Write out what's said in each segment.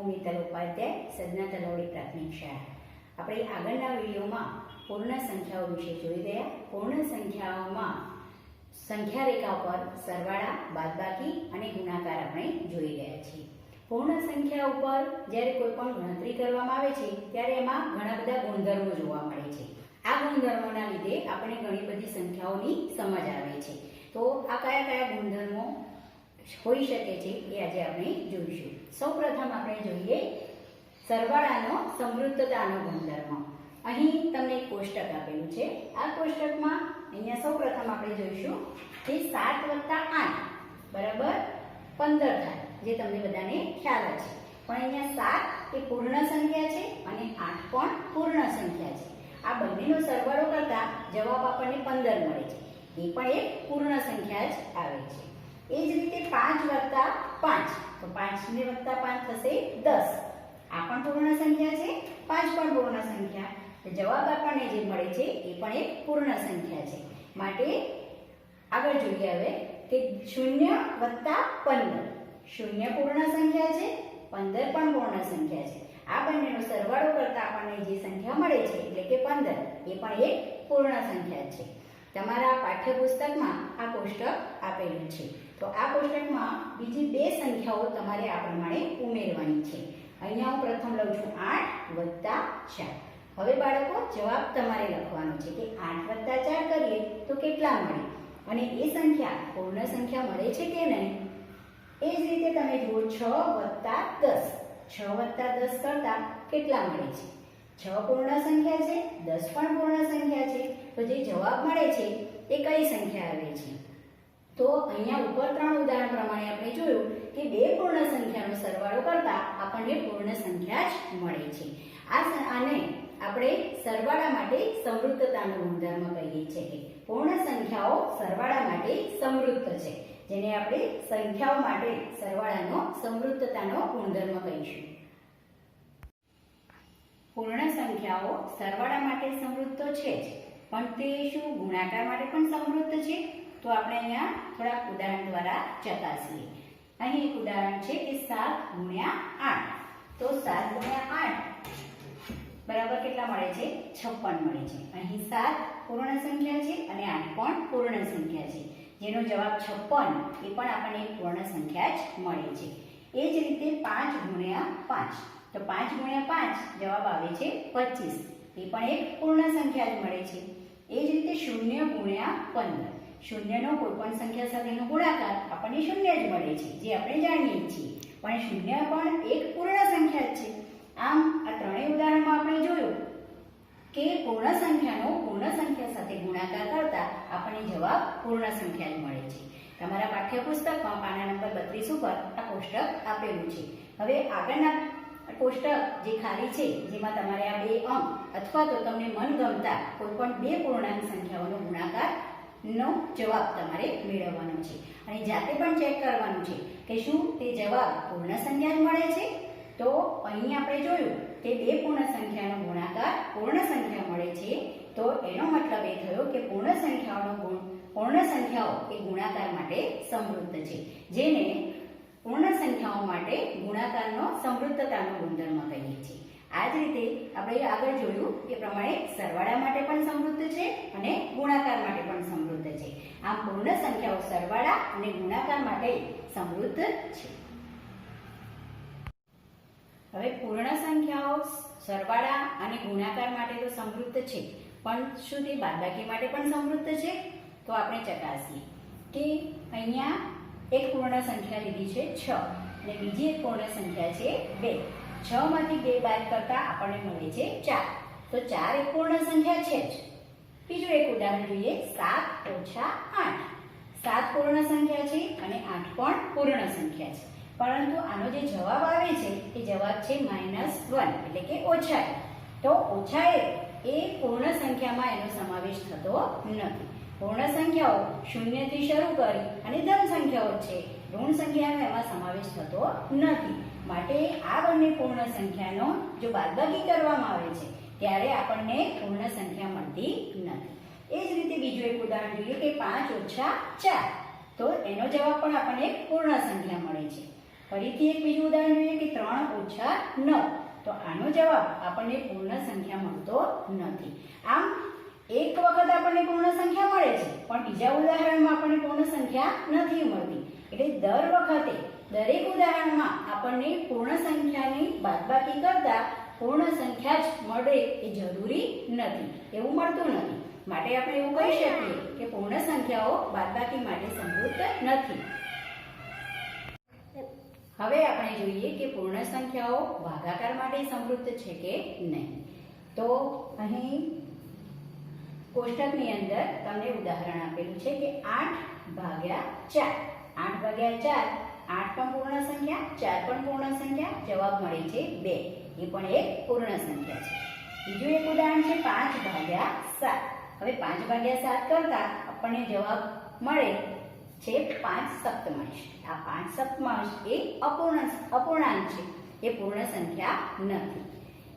હું મિત્તલ ઉપાધ્યાય સદના તલવડી પ્રાથમિક શાળા. આપણે આગળના વિડીયોમાં પૂર્ણ સંખ્યાઓ વિશે જોઈ રહ્યા પૂર્ણ સંખ્યાઓમાં સંખ્યા રેખા પર સરવાળા, બાદબાકી અને ગુણાકાર આપણે જોઈ રહ્યા છીએ. પૂર્ણ સંખ્યા ઉપર જ્યારે કોઈ પણ ગણતરી કરવામાં આવે છે, ત્યારે એમાં ઘણા બધા ગુણધર્મો જોવા મળે છે. આ ગુણધર્મોના લીધે આપણે ઘણી બધી સંખ્યાઓની સમજ આવે છે. તો આ કયા કયા ગુણધર્મો હોઈ શકે છે એ આજે આપણે જોઈશું. સૌપ્રથમ આપણે જોઈએ સરવાળાનો સમૃદ્ધતાનો ગુણધર્મ. અહીં તમને એક કોષ્ટક આપેલું છે. આ કોષ્ટકમાં અહીંયા સૌપ્રથમ આપણે જોઈશું કે સાત વત્તા આઠ બરાબર પંદર થાય, જે તમને બધાને ખ્યાલ છે. પણ અહીંયા સાત એ પૂર્ણ સંખ્યા છે અને આઠ પણ પૂર્ણ સંખ્યા છે. આ બંનેનો સરવાળો કરતા જવાબ આપણને પંદર મળે છે. એ પણ એક પૂર્ણ સંખ્યા જ આવે છે. એ જ રીતે પાંચ વત્તા પાંચ. તો પાંચ ને વત્તા પાંચ થશે દસ. આ પણ પૂર્ણ સંખ્યા છે, પાંચ પણ પૂર્ણ સંખ્યા. જવાબ આપણને જે મળે છે, એ પણ એક પૂર્ણ સંખ્યા છે. માટે આગળ જોઈએ હવે કે શૂન્ય વત્તા પંદર. શૂન્ય પૂર્ણ સંખ્યા છે, પંદર પણ પૂર્ણ સંખ્યા છે. આ બંનેનો સરવાળો કરતા આપણને જે સંખ્યા મળે છે, એટલે કે પંદર, એ પણ એક પૂર્ણ સંખ્યા છે. તમારા પાઠ્યપુસ્તકમાં આ કોષ્ટક આપેલું છે. તો આ કોષ્ટકમાં બીજી બે સંખ્યાઓ તમારે આ પ્રમાણે ઉમેરવાની છે. અહીંયા હું પ્રથમ લઉં છું આઠ વત્તા ચાર. હવે બાળકો, જવાબ તમારે લખવાનો છે કે આઠ વત્તા ચાર કરીએ તો કેટલા મળે? અને એ સંખ્યા, પૂર્ણ સંખ્યા મળે છે કે નહીં? એ જ રીતે તમે જુઓ, છ વત્તા દસ. છ વત્તા દસ કરતા કેટલા મળે છે? છ પૂર્ણ સંખ્યા છે, દસ પણ પૂર્ણ સંખ્યા છે. તો જે જવાબ મળે છે, એ કઈ સંખ્યા આવે છે? તો અહીંયા ઉપર ત્રણ ઉદાહરણ પ્રમાણે આપણે જોયું કે બે પૂર્ણ સંખ્યાનો સરવાળો કરતા આપણને પૂર્ણ સંખ્યા જ મળે છે. આ આને આપણે સરવાળા માટે સમૃદ્ધતાનો ગુણધર્મ કહીએ છીએ કે પૂર્ણ સંખ્યાઓ સરવાળા માટે સમૃદ્ધ છે, જેને આપણે સંખ્યાઓ માટે સરવાળાનો સમૃદ્ધતાનો ગુણધર્મ કહીશું. પૂર્ણ સંખ્યાઓ સરવાળા માટે સમૃદ્ધ છે જ, પણ તે શું ગુણાકાર માટે પણ સમૃદ્ધ છે તો આપણે અહીંયા થોડાક ઉદાહરણ દ્વારા ચકાસીએ. અહીં એક ઉદાહરણ છે કે સાત ગુણ્યા આઠ. તો સાત ગુણ્યા આઠ બરાબર કેટલા મળે છે? છપ્પન મળે છે. અહીં સાત પૂર્ણ સંખ્યા છે અને આઠ પણ પૂર્ણ સંખ્યા છે. જેનો જવાબ છપ્પન એ પણ આપણને એક પૂર્ણ સંખ્યા જ મળે છે. એ જ રીતે પાંચ ગુણ્યા પાંચ. તો પાંચ ગુણ્યા પાંચ જવાબ આવે છે પચીસ. એ પણ એક પૂર્ણ સંખ્યા જ મળે છે. એ જ રીતે શૂન્ય ગુણ્યા પંદર. શૂન્યનો કોઈ પણ સંખ્યા સાથેનો ગુણાકાર આપણને શૂન્ય જ મળે છે, જે આપણે જાણીએ છીએ. પણ શૂન્ય પણ એક પૂર્ણ સંખ્યા છે. આમ આ ત્રણેય ઉદાહરણમાં આપણે જોયું કે પૂર્ણ સંખ્યાનો પૂર્ણ સંખ્યા સાથે ગુણાકાર કરતા આપણને જવાબ પૂર્ણ સંખ્યા જ મળે છે. તમારા પાઠ્યપુસ્તકમાં પાના નંબર બત્રીસ ઉપર આ કોષ્ટક આપેલું છે. હવે આગળના કોષ્ટક જે ખાલી છે, જેમાં તમારે આ બે અંક અથવા તો તમને મનગમતા કોઈ પણ બે પૂર્ણાંક સંખ્યાઓનો ગુણાકાર નો જવાબ તમારે મેળવવાનો છે. અને જાતે પણ ચેક કરવાનું છે કે શું તે જવાબ પૂર્ણ સંખ્યા મળે છે? તો અહીં આપણે જોયું કે બે પૂર્ણ સંખ્યાનો ગુણાકાર પૂર્ણ સંખ્યા મળે છે. તો એનો મતલબ એ થયો કે પૂર્ણ સંખ્યાઓનો ગુણ પૂર્ણ સંખ્યાઓ એ ગુણાકાર માટે સમૃદ્ધ છે. જેને પૂર્ણ સંખ્યાઓ માટે ગુણાકારનો સમૃદ્ધતાનો ગુણધર્મ કહીએ છીએ. આ જ રીતે આપણે આગળ જોયું એ પ્રમાણે સરવાળા માટે પણ સમૃદ્ધ છે અને ગુણાકાર માટે પણ સમૃદ્ધ આમ પૂર્ણ સંખ્યાઓ સરવાળા અને ગુણાકાર માટે સમૃદ્ધ છે. હવે પૂર્ણ સંખ્યાઓ સરવાળા અને ગુણાકાર માટે તો સમૃદ્ધ છે, પણ શું તે બાદબાકી માટે પણ સમૃદ્ધ છે? તો આપણે ચકાસીએ કે અહીંયા એક પૂર્ણ સંખ્યા લીધી છે છ અને બીજી એક પૂર્ણ સંખ્યા છે બે. છ માંથી બે બાદ કરતા આપણને મળે છે ચાર. તો ચાર એક પૂર્ણ સંખ્યા છે જ. બીજું એક ઉદાહરણ જોઈએ, સાત ઓછા આઠ. સાત પૂર્ણ સંખ્યા છે અને આઠ પણ પૂર્ણ સંખ્યા છે. પરંતુ આનો જે જવાબ આવે છે, એ જવાબ છે માઇનસ વન એટલે કે ઓછા. તો ઓછા એ પૂર્ણ સંખ્યામાં એનો સમાવેશ થતો નથી. પૂર્ણ સંખ્યાઓ શૂન્યથી શરૂ કરી અને ધન સંખ્યાઓ છે, ઋણ સંખ્યાનો એમાં સમાવેશ થતો નથી. માટે આ બંને પૂર્ણ સંખ્યાનો જો બાદબાકી કરવામાં આવે છે ત્યારે આપણને પૂર્ણ સંખ્યા મળતી નથી. એ જ રીતે બીજું એક ઉદાહરણ જોઈએ કે પાંચ ઓછા ચાર. તો એનો જવાબ પણ આપણને પૂર્ણ સંખ્યા મળે છે. ફરીથી એક બીજું ઉદાહરણ જોઈએ કે ત્રણ ઓછા નવ. તો આનો જવાબ આપણને પૂર્ણ સંખ્યા મળતો નથી. આમ, એક વખત આપણને પૂર્ણ સંખ્યા મળે છે, પણ બીજા ઉદાહરણમાં આપણને પૂર્ણ સંખ્યા નથી મળતી. એટલે દર વખતે દરેક ઉદાહરણમાં આપણને પૂર્ણ સંખ્યાની બાદબાકી કરતા પૂર્ણ સંખ્યા જ મળે એ જરૂરી નથી. એવું મળતું નથી. માટે આપણે એવું કહી શકીએ કે પૂર્ણ સંખ્યાઓ બાદબાકી માટે સમૃદ્ધ નથી. હવે આપણે જોઈએ કે પૂર્ણ સંખ્યાઓ ભાગાકાર માટે સમૃદ્ધ છે કે નહીં. તો અહીં કોષ્ટકની અંદર તમને ઉદાહરણ આપેલું છે કે આઠ ભાગ્યા ચાર. આઠ ભાગ્યા ચાર, આઠ પણ પૂર્ણ સંખ્યા, ચાર પણ પૂર્ણ સંખ્યા, જવાબ મળે છે બે. એ પણ એક પૂર્ણ સંખ્યા છે. બીજું એક ઉદાહરણ છે પાંચ ભાગ્યા સાત. હવે પાંચ ભાગ્યા સાત કરતા આપણને જવાબ મળે છે પાંચ સપ્તમાંશ આ પાંચ સપ્તમાંશ એ અપૂર્ણ અપૂર્ણાંક છે. એ પૂર્ણ સંખ્યા નથી.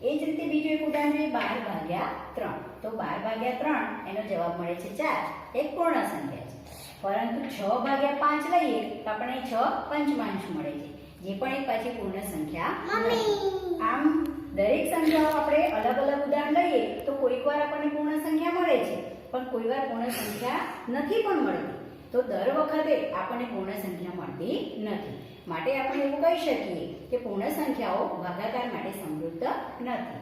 એ જ રીતે બીજું એક ઉદાહરણ છે બાર ભાગ્યા ત્રણ. તો બાર ભાગ્યા ત્રણ, એનો જવાબ મળે છે ચાર. એક પૂર્ણ સંખ્યા છે. પરંતુ છ ભાગ્યા પાંચ લઈએ તો આપણને છ પંચમાંશ મળે છે. જે પણ એક પાછી પૂર્ણ સંખ્યા આમ દરેક સંખ્યાઓ આપણે અલગ અલગ ઉદાહરણ લઈએ તો કોઈક વાર આપણને પૂર્ણ સંખ્યા મળે છે પણ કોઈ વાર પૂર્ણ સંખ્યા નથી પણ મળતી તો દર વખતે આપણને પૂર્ણ સંખ્યા મળતી નથી. માટે આપણે એવું કહી શકીએ કે પૂર્ણ સંખ્યાઓ ભાગાકાર માટે સમૃદ્ધ નથી.